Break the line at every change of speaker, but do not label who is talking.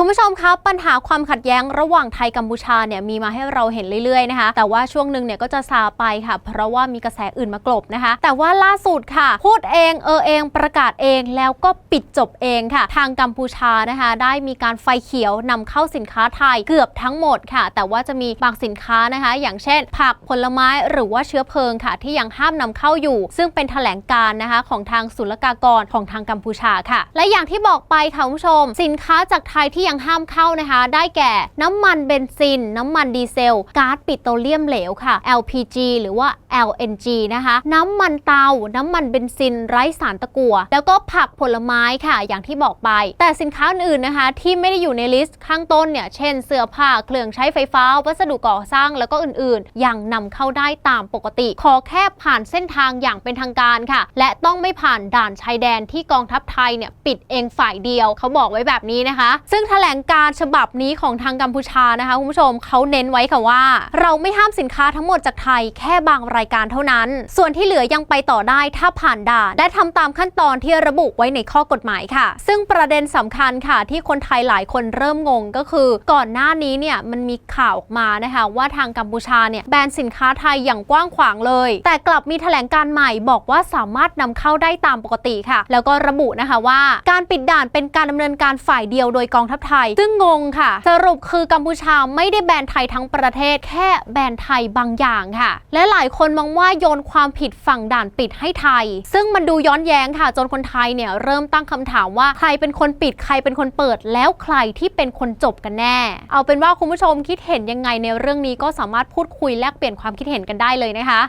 คุณผู้ชมครับปัญหาความขัดแย้งระหว่างไทยกัมพูชาเนี่ยมีมาให้เราเห็นเรื่อยๆนะคะ แต่ว่าช่วงหนึ่งเนี่ยก็จะซาไปค่ะ เพราะว่ามีกระแสอื่นมากลบนะคะ แต่ว่าล่าสุดค่ะ พูดเองเออเองประกาศเองแล้วก็ปิดจบเองค่ะ ทางกัมพูชานะคะ ได้มีการไฟเขียวนำเข้าสินค้าไทยเกือบทั้งหมดค่ะ แต่ว่าจะมีบางสินค้านะคะ อย่างเช่น ผักผลไม้หรือว่าเชื้อเพลิงค่ะ ที่ยังห้ามนำเข้าอยู่ ซึ่งเป็นแถลงการ์นะคะของทางศุลกากรของทางกัมพูชาค่ะ และอย่างที่บอกไปค่ะคุณผู้ชม สินค้าจากไทยที่ยังห้ามเข้านะคะ ได้แก่น้ำมันเบนซิน น้ำมันดีเซลก๊าซปิโตรเลียมเหลวค่ะ LPG หรือว่า LNG นะคะ น้ำมันเตา น้ำมันเบนซิน ไร้สารตะกั่วแล้วก็ผักผลไม้ค่ะ อย่างที่บอกไป แต่สินค้าอื่นนะคะ ที่ไม่ได้อยู่ในลิสต์ข้างต้นเนี่ย เช่นเสื้อผ้าเครื่องใช้ไฟฟ้า วัสดุก่อสร้างแล้วก็อื่นๆ ยังนำเข้าได้ตามปกติ ขอแค่ผ่านเส้นทางอย่างเป็นทางการค่ะ และต้องไม่ผ่านด่านชายแดนที่กองทัพไทยเนี่ยปิดเองฝ่ายเดียวเขาบอกไว้แบบนี้นะคะ ซึ่งแถลงการฉบับนี้ของทางกัมพูชานะคะคุณผู้ชมเขาเน้นไว้ค่ะว่า เราไม่ห้ามสินค้าทั้งหมดจากไทยแค่บางรายการเท่านั้น ส่วนที่เหลือยังไปต่อได้ถ้าผ่านด่านและทำตามขั้นตอนที่ระบุไว้ในข้อกฎหมายค่ะ ซึ่งประเด็นสำคัญค่ะที่คนไทยหลายคนเริ่มงงก็คือ ก่อนหน้านี้เนี่ยมันมีข่าวออกมานะคะว่าทางกัมพูชาเนี่ยแบนสินค้าไทยอย่างกว้างขวางเลย แต่กลับมีแถลงการใหม่บอกว่าสามารถนำเข้าได้ตามปกติค่ะ แล้วก็ระบุนะคะว่า การปิดด่านเป็นการดำเนินการฝ่ายเดียวโดยกองทัพไทย ซึ่งงงค่ะ สรุปคือกัมพูชาไม่ได้แบนไทยทั้งประเทศ แค่แบนไทยบางอย่างค่ะ และหลายคนมองว่าโยนความผิดฝั่งด่านปิดให้ไทย ซึ่งมันดูย้อนแย้งค่ะ จนคนไทยเนี่ยเริ่มตั้งคำถามว่าใครเป็นคนปิดใครเป็นคนเปิด แล้วใครที่เป็นคนจบกันแน่ เอาเป็นว่าคุณผู้ชมคิดเห็นยังไงในเรื่องนี้ก็สามารถพูดคุยแลกเปลี่ยนความคิดเห็นกันได้เลยนะคะ